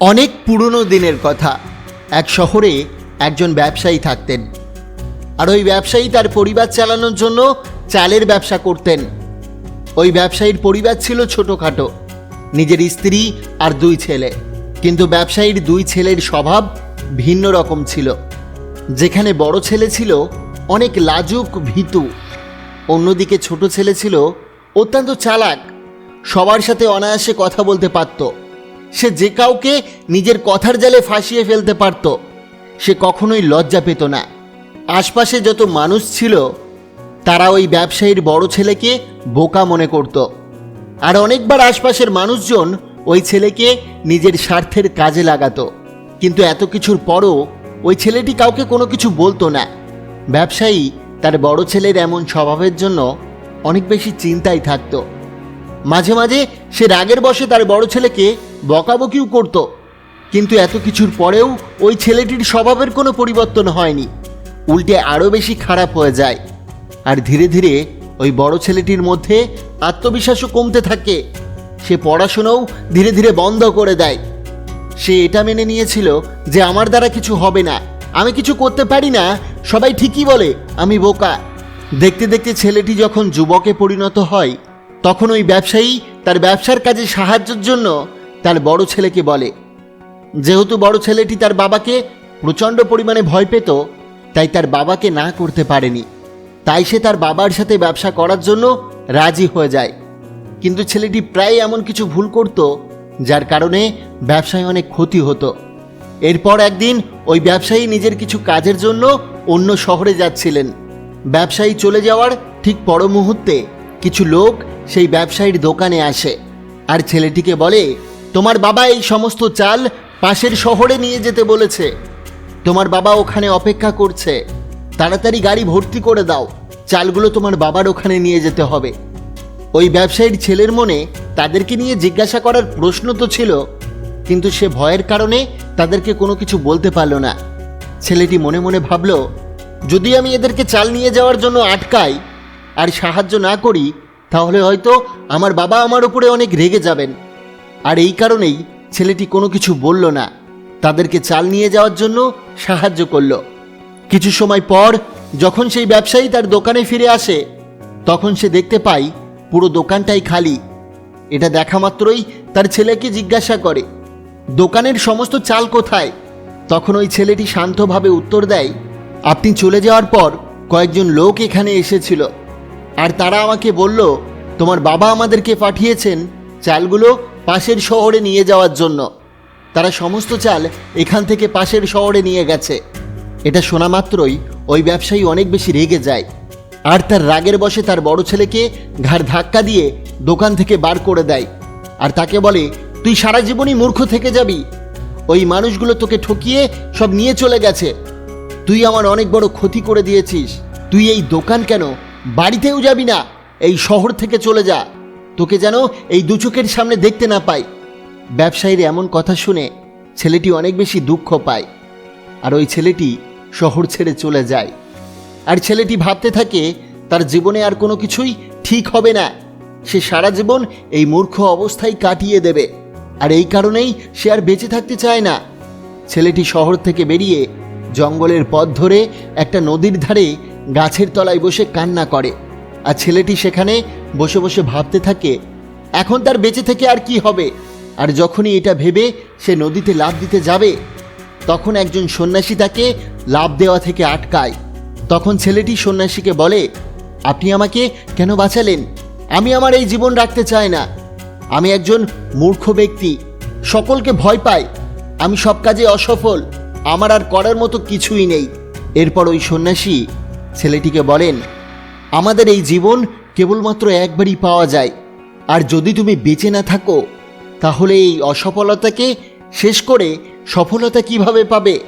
অনেক পুরনো দিনের কথা। এক শহরে একজন ব্যবসায়ী থাকতেন। আর ওই ব্যবসায়ী তার পরিবার চালানোর জন্য চালের ব্যবসা করতেন। ওই ব্যবসায়ীর পরিবার ছিল ছোটোখাটো। নিজের স্ত্রী আর দুই ছেলে। কিন্তু ব্যবসায়ীর দুই ছেলের স্বভাব ভিন্ন রকম ছিল। যেখানে বড় ছেলে ছিল অনেক লাজুক, ভীতু। অন্যদিকে ছোট ছেলে ছিল অত্যন্ত চালাক। সবার সাথে অনায়াসে কথা বলতে পারত। সে যে কাউকে নিজের কথার জালে ফাঁসিয়ে ফেলতে পারত, সে কখনোই লজ্জা পেত না। আশপাশে যত মানুষ ছিল, তারা ওই ব্যবসায়ীর বড় ছেলেকে বোকা মনে করত। আর অনেকবার আশপাশের মানুষজন ওই ছেলেকে নিজের স্বার্থের কাজে লাগাতো। কিন্তু এত কিছুর পরও ওই ছেলেটি কাউকে কোনো কিছু বলতো না। ব্যবসায়ী তার বড় ছেলের এমন স্বভাবের জন্য অনেক বেশি চিন্তায় থাকত। মাঝে মাঝে সে রাগের বসে তার বড় ছেলেকে বকাবকিও করত। কিন্তু এত কিছুর পরেও ওই ছেলেটির স্বভাবের কোনো পরিবর্তন হয়নি। উল্টে আরও বেশি খারাপ হয়ে যায়। আর ধীরে ধীরে ওই বড় ছেলেটির মধ্যে আত্মবিশ্বাসও কমতে থাকে। সে পড়াশোনাও ধীরে ধীরে বন্ধ করে দেয়। সে এটা মেনে নিয়েছিল যে আমার দ্বারা কিছু হবে না। আমি কিছু করতে পারি না। সবাই ঠিকই বলে, আমি বোকা। দেখতে দেখতে ছেলেটি যখন যুবকে পরিণত হয়, তখন ওই ব্যবসায়ী তার ব্যবসার কাজে সাহায্যের জন্য তার বড় ছেলেকে বলে। যেহেতু বড় ছেলেটি তার বাবাকে প্রচণ্ড পরিমাণে ভয় পেত, তাই তার বাবাকে না করতে পারেনি। তাই সে তার বাবার সাথে ব্যবসা করার জন্য রাজি হয়ে যায়। কিন্তু ছেলেটি প্রায় এমন কিছু ভুল করত, যার কারণে ব্যবসায় অনেক ক্ষতি হতো। এরপর একদিন ওই ব্যবসায়ী নিজের কিছু কাজের জন্য অন্য শহরে যাচ্ছিলেন। ব্যবসায়ী চলে যাওয়ার ঠিক পর মুহূর্তে কিছু লোক সেই ব্যবসায়ীর দোকানে আসে। আর ছেলেটিকে বলে তোমার বাবা এই সমস্ত চাল পাশের শহরে নিয়ে যেতে বলেছে। তোমার বাবা ওখানে অপেক্ষা করছে। তাড়াতাড়ি গাড়ি ভর্তি করে দাও। চালগুলো তোমার বাবার ওখানে নিয়ে যেতে হবে। ওই ব্যবসায়ীর ছেলের মনে তাদেরকে নিয়ে জিজ্ঞাসা করার প্রশ্ন তো ছিল, কিন্তু সে ভয়ের কারণে তাদেরকে কোনো কিছু বলতে পারল না। ছেলেটি মনে মনে ভাবল, যদি আমি এদেরকে চাল নিয়ে যাওয়ার জন্য আটকাই আর সাহায্য না করি, তাহলে হয়তো আমার বাবা আমার উপরে অনেক রেগে যাবেন। আর এই কারণেই ছেলেটি কোনো কিছু বলল না। তাদেরকে চাল নিয়ে যাওয়ার জন্য সাহায্য করল। কিছু সময় পর যখন সেই ব্যবসায়ী তার দোকানে ফিরে আসে, তখন সে দেখতে পায় পুরো দোকানটাই খালি। এটা দেখা মাত্রই তার ছেলেকে জিজ্ঞাসা করে, দোকানের সমস্ত চাল কোথায়? তখন ওই ছেলেটি শান্তভাবে উত্তর দেয়, আপনি চলে যাওয়ার পর কয়েকজন লোক এখানে এসেছিল। আর তারা আমাকে বলল, তোমার বাবা আমাদেরকে পাঠিয়েছেন, চালগুলো পাশের শহরে নিয়ে যাওয়ার জন্য। তারা সমস্ত চাল এখান থেকে পাশের শহরে নিয়ে গেছে। এটা শোনা মাত্রই ওই ব্যবসায়ী অনেক বেশি রেগে যায়। আর তার রাগের বসে তার বড় ছেলেকে ঘাড় ধাক্কা দিয়ে দোকান থেকে বার করে দেয়। আর তাকে বলে, তুই সারা জীবনই মূর্খ থেকে যাবি। ওই মানুষগুলো তোকে ঠকিয়ে সব নিয়ে চলে গেছে। তুই আমার অনেক বড় ক্ষতি করে দিয়েছিস। তুই এই দোকান কেন? বাড়িতেও যাবি না। এই শহর থেকে চলে যা। তোকে যেন এই দু চোখের সামনে দেখতে না পাই। ব্যবসায়ীর এমন কথা শুনে ছেলেটি অনেক বেশি দুঃখ পায়। আর ওই ছেলেটি শহর ছেড়ে চলে যায়। আর ছেলেটি ভাবতে থাকে, তার জীবনে আর কোনো কিছুই ঠিক হবে না। সে সারা জীবন এই মূর্খ অবস্থায় কাটিয়ে দেবে। আর এই কারণেই সে আর বেঁচে থাকতে চায় না। ছেলেটি শহর থেকে বেরিয়ে জঙ্গলের পথ ধরে একটা নদীর ধারে গাছের তলায় বসে কান্না করে। আর ছেলেটি সেখানে বসে বসে ভাবতে থাকে, এখন তার বেঁচে থেকে আর কি হবে? আর যখনই এটা ভেবে সে নদীতে লাফ দিতে যাবে, তখন একজন সন্ন্যাসী তাকে লাভ দেওয়া থেকে আটকায়। তখন ছেলেটি সন্ন্যাসীকে বলে, আপনি আমাকে কেন বাঁচালেন? আমি আমার এই জীবন রাখতে চাই না। আমি একজন মূর্খ ব্যক্তি, সকলকে ভয় পাই। আমি সব কাজে অসফল, আমার আর করার মতো কিছুই নেই। এরপর ওই সন্ন্যাসী ছেলেটিকে বলেন, আমাদের এই জীবন কেবলমাত্র একবারই পাওয়া যায়। আর যদি তুমি বেঁচে না থাকো, তাহলে এই অসফলতাকে শেষ করে সফলতা কীভাবে পাবে?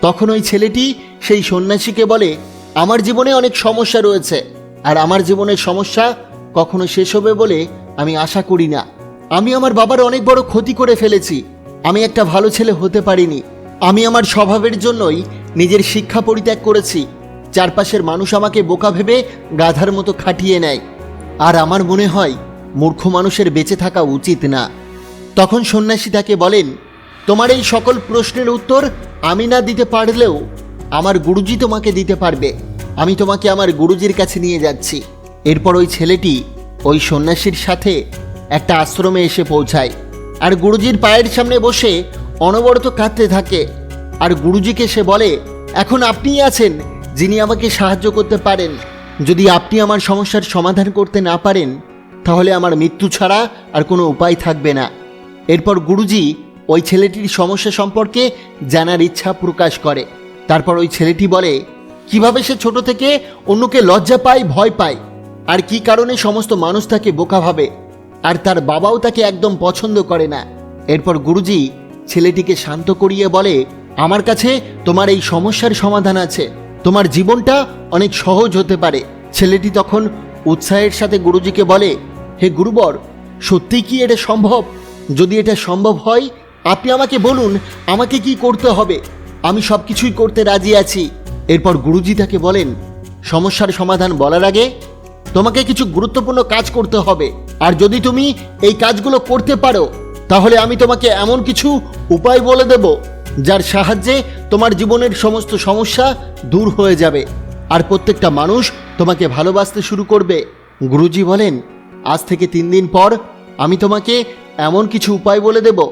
তখন ওই ছেলেটি সেই সন্ন্যাসীকে বলে, আমার জীবনে অনেক সমস্যা রয়েছে, আর আমার জীবনের সমস্যা কখনো শেষ হবে বলে আমি আশা করি না। আমি আমার বাবার অনেক বড় ক্ষতি করে ফেলেছি। আমি একটা ভালো ছেলে হতে পারিনি। আমি আমার স্বভাবের জন্যই নিজের শিক্ষা পরিত্যাগ করেছি। চারপাশের মানুষ আমাকে বোকা ভেবে গাধার মতো খাটিয়ে নেয়। আর আমার মনে হয়, মূর্খ মানুষের বেঁচে থাকা উচিত না। তখন সন্ন্যাসী তাকে বলেন, তোমার এই সকল প্রশ্নের উত্তর আমি না দিতে পারলেও আমার গুরুজি তোমাকে দিতে পারবে। আমি তোমাকে আমার গুরুজির কাছে নিয়ে যাচ্ছি। এরপর ওই ছেলেটি ওই সন্ন্যাসীর সাথে একটা আশ্রমে এসে পৌঁছায়। আর গুরুজির পায়ের সামনে বসে অনবরত কাঁদতে থাকে। আর গুরুজিকে সে বলে, এখন আপনিই আছেন যিনি আমাকে সাহায্য করতে পারেন, যদি আপনি আমার সমস্যার সমাধান করতে না পারেন, তাহলে আমার মৃত্যু ছাড়া আর কোনো উপায় থাকবে না। এরপর গুরুজি ওই ছেলেটির সমস্যা সম্পর্কে জানার ইচ্ছা প্রকাশ করে। তারপর ওই ছেলেটি বলে, কীভাবে সে ছোট থেকে অন্যকে লজ্জা পায়, ভয় পায়? আর কি কারণে সমস্ত মানুষ তাকে বোকা ভাবে? আর তার বাবাও তাকে একদম পছন্দ করে না। এরপর গুরুজি ছেলেটিকে শান্ত করিয়ে বলে, আমার কাছে তোমার এই সমস্যার সমাধান আছে। তোমার জীবনটা অনেক সহজ হতে পারে। ছেলেটি তখন উৎসাহের সাথে গুরুজিকে বলে, হে গুরুবর সত্যি কি এটা সম্ভব? যদি এটা সম্ভব হয়, আপনি আমাকে বলুন, আমাকে কি করতে হবে? আমি সব কিছুই করতে রাজি আছি। এরপর গুরুজি তাকে বলেন, সমস্যার সমাধান বলার আগে তোমাকে কিছু গুরুত্বপূর্ণ কাজ করতে হবে। আর যদি তুমি এই কাজগুলো করতে পারো, তাহলে আমি তোমাকে এমন কিছু উপায় বলে দেব। যার সাহায্যে তোমার জীবনের সমস্ত সমস্যা দূর হয়ে যাবে। আর প্রত্যেকটা মানুষ তোমাকে ভালোবাসতে শুরু করবে। গুরুজি বলেন, আজ থেকে তিন দিন পর আমি তোমাকে এমন কিছু উপায় বলে দেব,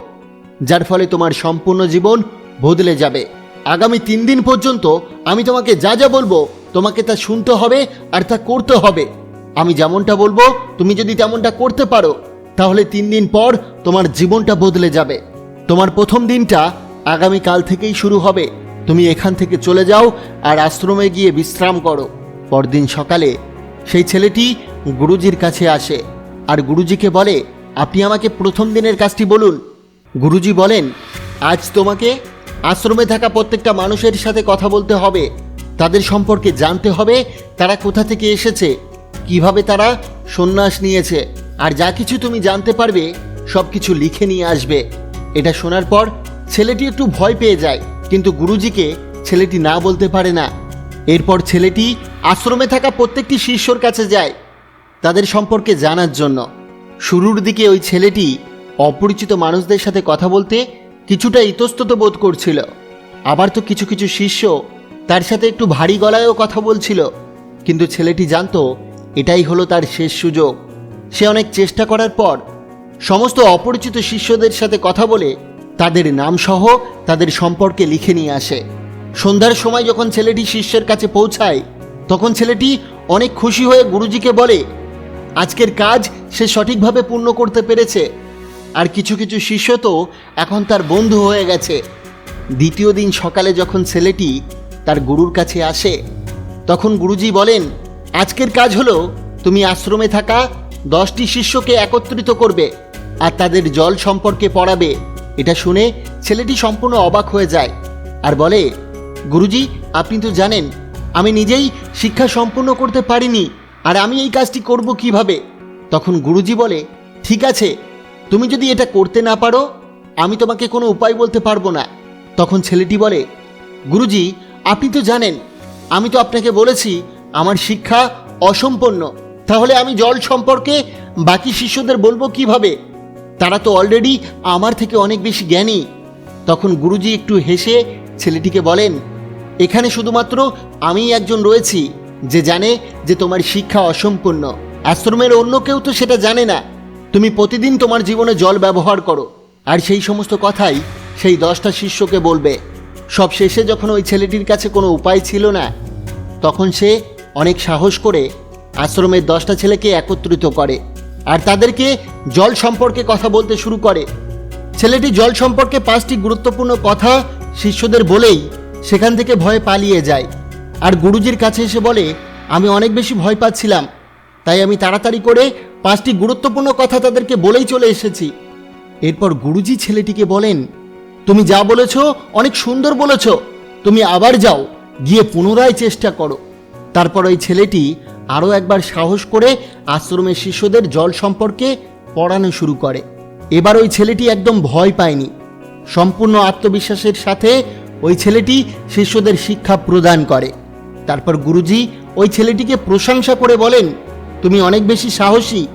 যার ফলে তোমার সম্পূর্ণ জীবন বদলে যাবে। আগামী তিন দিন পর্যন্ত আমি তোমাকে যা যা বলব, তোমাকে তা শুনতে হবে আর তা করতে হবে। আমি যেমনটা বলব, তুমি যদি তেমনটা করতে পারো, তাহলে তিন দিন পর তোমার জীবনটা বদলে যাবে। তোমার প্রথম দিনটা আগামী কাল থেকেই শুরু হবে। তুমি এখান থেকে চলে যাও আর আশ্রমে গিয়ে বিশ্রাম করো। পরদিন সকালে সেই ছেলেটি গুরুজির কাছে আসে আর গুরুজিকে বলে, আপনি আমাকে প্রথম দিনের কাজটি বলুন। গুরুজি বলেন, আজ তোমাকে আশ্রমে থাকা প্রত্যেকটা মানুষের সাথে কথা বলতে হবে। তাদের সম্পর্কে জানতে হবে তারা কোথা থেকে এসেছে, কীভাবে তারা সন্ন্যাস নিয়েছে, আর যা কিছু তুমি জানতে পারবে সব কিছু লিখে নিয়ে আসবে। এটা শোনার পর ছেলেটি একটু ভয় পেয়ে যায়, কিন্তু গুরুজিকে ছেলেটি না বলতে পারে না। এরপর ছেলেটি আশ্রমে থাকা প্রত্যেকটি শিষ্যর কাছে যায়, তাদের সম্পর্কে জানার জন্য। শুরুর দিকে ওই ছেলেটি অপরিচিত মানুষদের সাথে কথা বলতে কিছুটা ইতস্তত বোধ করছিল। আবার তো কিছু কিছু শিষ্য তার সাথে একটু ভারী গলায়ও কথা বলছিল, কিন্তু ছেলেটি জানতো এটাই হলো তার শেষ সুযোগ। সে অনেক চেষ্টা করার পর সমস্ত অপরিচিত শিষ্যদের সাথে কথা বলে তাদের নামসহ তাদের সম্পর্কে লিখে নিয়ে আসে। সন্ধ্যার সময় যখন ছেলেটি শিষ্যের কাছে পৌঁছায়, তখন ছেলেটি অনেক খুশি হয়ে গুরুজিকে বলে, আজকের কাজ সে সঠিকভাবে পূর্ণ করতে পেরেছে। আর কিছু কিছু শিষ্য তো এখন তার বন্ধু হয়ে গেছে। দ্বিতীয় দিন সকালে যখন ছেলেটি তার গুরুর কাছে আসে, তখন গুরুজি বলেন, আজকের কাজ হলো, তুমি আশ্রমে থাকা দশটি শিষ্যকে একত্রিত করবে আর তাদের জল সম্পর্কে পড়াবে। এটা শুনে ছেলেটি সম্পূর্ণ অবাক হয়ে যায় আর বলে, গুরুজি, আপনি তো জানেন, আমি নিজেই শিক্ষা সম্পূর্ণ করতে পারিনি আর আমি এই কাজটি করব কীভাবে? তখন গুরুজি বলে, ঠিক আছে, তুমি যদি এটা করতে না পারো, আমি তোমাকে কোনো উপায় বলতে পারব না। তখন ছেলেটি বলে, গুরুজি, আপনি তো জানেন, আমি তো আপনাকে বলেছি, আমার শিক্ষা অসম্পন্ন। তাহলে আমি জল সম্পর্কে বাকি শিষ্যদের বলব কীভাবে? তারা তো অলরেডি আমার থেকে অনেক বেশি জ্ঞানী। তখন গুরুজি একটু হেসে ছেলেটিকে বলেন, এখানে শুধুমাত্র আমিই একজন রয়েছি যে জানে যে তোমার শিক্ষা অসম্পূর্ণ। আশ্রমের অন্য কেউ তো সেটা জানে না। তুমি প্রতিদিন তোমার জীবনে জল ব্যবহার করো, আর সেই সমস্ত কথাই সেই দশটা শিষ্যকে বলবে। সব শেষে যখন ওই ছেলেটির কাছে কোনো উপায় ছিল না, তখন সে অনেক সাহস করে আশ্রমের দশটা ছেলেকে একত্রিত করে। আর তাদেরকে জল সম্পর্কে কথা বলতে শুরু করে। ছেলেটি জল সম্পর্কে পাঁচটি গুরুত্বপূর্ণ কথা শিষ্যদের বলেই সেখান থেকে ভয়ে পালিয়ে যায়। আর গুরুজির কাছে এসে বলে, আমি অনেক বেশি ভয় পাচ্ছিলাম, তাই আমি তাড়াতাড়ি করে পাঁচটি গুরুত্বপূর্ণ কথা তাদেরকে বলেই চলে এসেছি। এরপর গুরুজি ছেলেটিকে বলেন, তুমি যা বলেছ অনেক সুন্দর বলেছ, তুমি আবার যাও, গিয়ে পুনরায় চেষ্টা করো। তারপর ওই ছেলেটি আরও একবার সাহস করে আশ্রমের শিষ্যদের জল সম্পর্কে পড়ানো শুরু করে। এবার ওই ছেলেটি একদম ভয় পায়নি। সম্পূর্ণ আত্মবিশ্বাসের সাথে ওই ছেলেটি শিষ্যদের শিক্ষা প্রদান করে। তারপর গুরুজি ওই ছেলেটিকে প্রশংসা করে বলেন, তুমি অনেক বেশি সাহসী।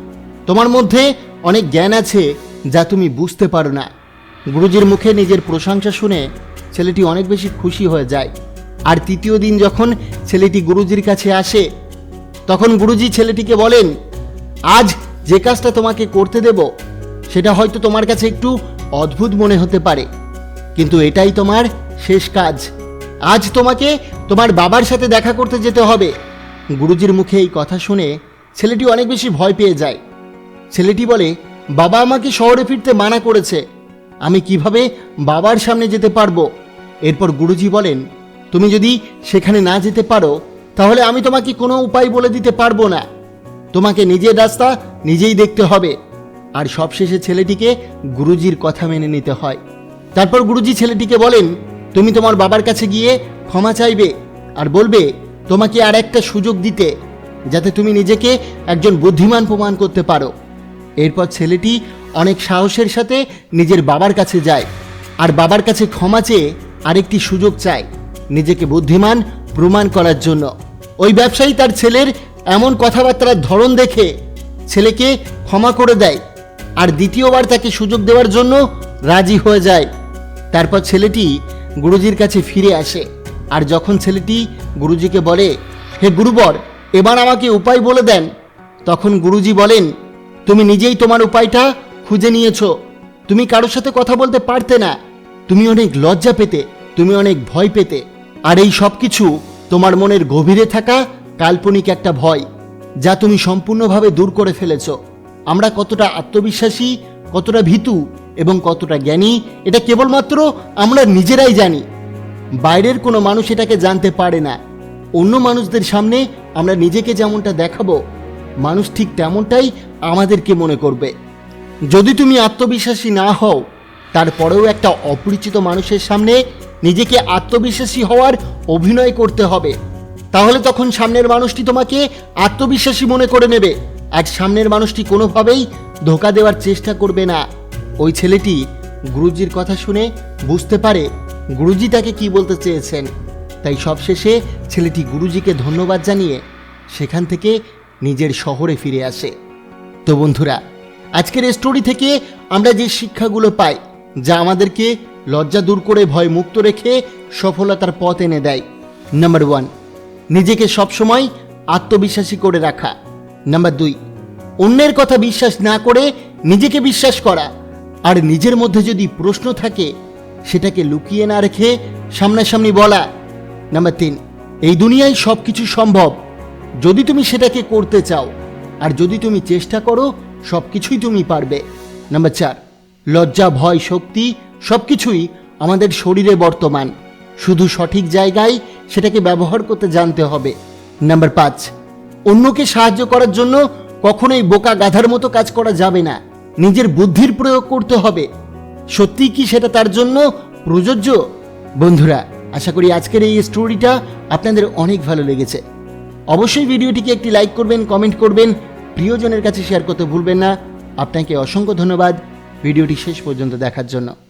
তোমার মধ্যে অনেক জ্ঞান আছে যা তুমি বুঝতে পারো না। গুরুজির মুখে নিজের প্রশংসা শুনে ছেলেটি অনেক বেশি খুশি হয়ে যায়। আর তৃতীয় দিন যখন ছেলেটি গুরুজির কাছে আসে তখন গুরুজি ছেলেটিকে বলেন, আজ যে কাজটা তোমাকে করতে দেব, সেটা হয়তো তোমার কাছে একটু অদ্ভুত মনে হতে পারে। কিন্তু এটাই তোমার শেষ কাজ। আজ তোমাকে তোমার বাবার সাথে দেখা করতে যেতে হবে। গুরুজির মুখে এই কথা শুনে ছেলেটি অনেক বেশি ভয় পেয়ে যায়। ছেলেটি বলে, বাবা আমাকে শহরে ফিরতে মানা করেছে। আমি কীভাবে বাবার সামনে যেতে পারব? এরপর গুরুজি বলেন, তুমি যদি সেখানে না যেতে পারো তাহলে আমি তোমাকে কোনো উপায় বলে দিতে পারব না। তোমাকে নিজের রাস্তা নিজেই দেখতে হবে। আর সবশেষে ছেলেটিকে গুরুজির কথা মেনে নিতে হয়। তারপর গুরুজি ছেলেটিকে বলেন, তুমি তোমার বাবার কাছে গিয়ে ক্ষমা চাইবে আর বলবে, তোমাকে আর একটা সুযোগ দিতে, যাতে তুমি নিজেকে একজন বুদ্ধিমান প্রমাণ করতে পারো। এরপর ছেলেটি অনেক সাহসের সাথে নিজের বাবার কাছে যায়। আর বাবার কাছে ক্ষমা চেয়ে আরেকটি সুযোগ চায়। নিজেকে বুদ্ধিমান প্রমাণ করার জন্য। ওই ব্যবসায়ী তার ছেলের এমন কথাবার্তার ধরন দেখে ছেলেকে ক্ষমা করে দেয় আর দ্বিতীয়বার তাকে সুযোগ দেওয়ার জন্য রাজি হয়ে যায়। তারপর ছেলেটি গুরুজির কাছে ফিরে আসে আর যখন ছেলেটি গুরুজিকে বলে, হে গুরুবর, এবার আমাকে উপায় বলে দেন। তখন গুরুজি বলেন, তুমি নিজেই তোমার উপায়টা খুঁজে নিয়েছো। তুমি কারোর সাথে কথা বলতে পারতে না। তুমি অনেক লজ্জা পেতে, তুমি অনেক ভয় পেতে। আর এই সব কিছু তোমার মনের গভীরে থাকা কাল্পনিক একটা ভয়, যা তুমি সম্পূর্ণভাবে দূর করে ফেলেছ। আমরা কতটা আত্মবিশ্বাসী, কতটা ভীতু এবং কতটা জ্ঞানী, এটা কেবলমাত্র আমরা নিজেরাই জানি। বাইরের কোনো মানুষ এটাকে জানতে পারে না। অন্য মানুষদের সামনে আমরা নিজেকে যেমনটা দেখাবো, মানুষ ঠিক তেমনটাই আমাদেরকে মনে করবে। যদি তুমি আত্মবিশ্বাসী না হও, তারপরেও একটা অপরিচিত মানুষের সামনে নিজেকে আত্মবিশ্বাসী হওয়ার অভিনয় করতে হবে। তাহলে তখন সামনের মানুষটি তোমাকে আত্মবিশ্বাসী মনে করে নেবে। আর সামনের মানুষটি কোনোভাবেই ধোকা দেওয়ার চেষ্টা করবে না। ওই ছেলেটি গুরুজির কথা শুনে বুঝতে পারে গুরুজি তাকে কি বলতে চেয়েছেন। তাই সবশেষে ছেলেটি গুরুজিকে ধন্যবাদ জানিয়ে সেখান থেকে নিজের শহরে ফিরে আসে। তো বন্ধুরা, আজকের স্টোরি থেকে আমরা যে শিক্ষাগুলো পাই, যা আমাদেরকে লজ্জা দূর করে ভয় মুক্ত রেখে সফলতার পথ এনে দেয়। নাম্বার ওয়ান নিজেকে সবসময় আত্মবিশ্বাসী করে রাখা। নাম্বার দুই, অন্যের কথা বিশ্বাস না করে নিজেকে বিশ্বাস করা। আর নিজের মধ্যে যদি প্রশ্ন থাকে, সেটাকে লুকিয়ে না রেখে সামনাসামনি বলা। নাম্বার তিন, এই দুনিয়ায় সব কিছু সম্ভব। যদি তুমি সেটাকে করতে চাও, আর যদি তুমি চেষ্টা করো সব কিছুই তুমি পারবে। নাম্বার চার, লজ্জা, ভয়, শক্তি সব কিছুই আমাদের শরীরে বর্তমান। শুধু সঠিক জায়গায় সেটাকে ব্যবহার করতে জানতে হবে। নাম্বার পাঁচ, অন্যকে সাহায্য করার জন্য কখনোই বোকা গাধার মতো কাজ করা যাবে না। নিজের বুদ্ধির প্রয়োগ করতে হবে। সত্যি কি সেটা তার জন্য প্রযোজ্য? বন্ধুরা, আশা করি আজকের এই স্টোরিটা আপনাদের অনেক ভালো লেগেছে। অবশ্যই ভিডিওটিকে একটি লাইক করবেন কমেন্ট করবেন, প্রিয়জনের কাছে শেয়ার করতে ভুলবেন না। আপনাকে অসংখ্য ধন্যবাদ। ভিডিওটি শেষ পর্যন্ত দেখার জন্য।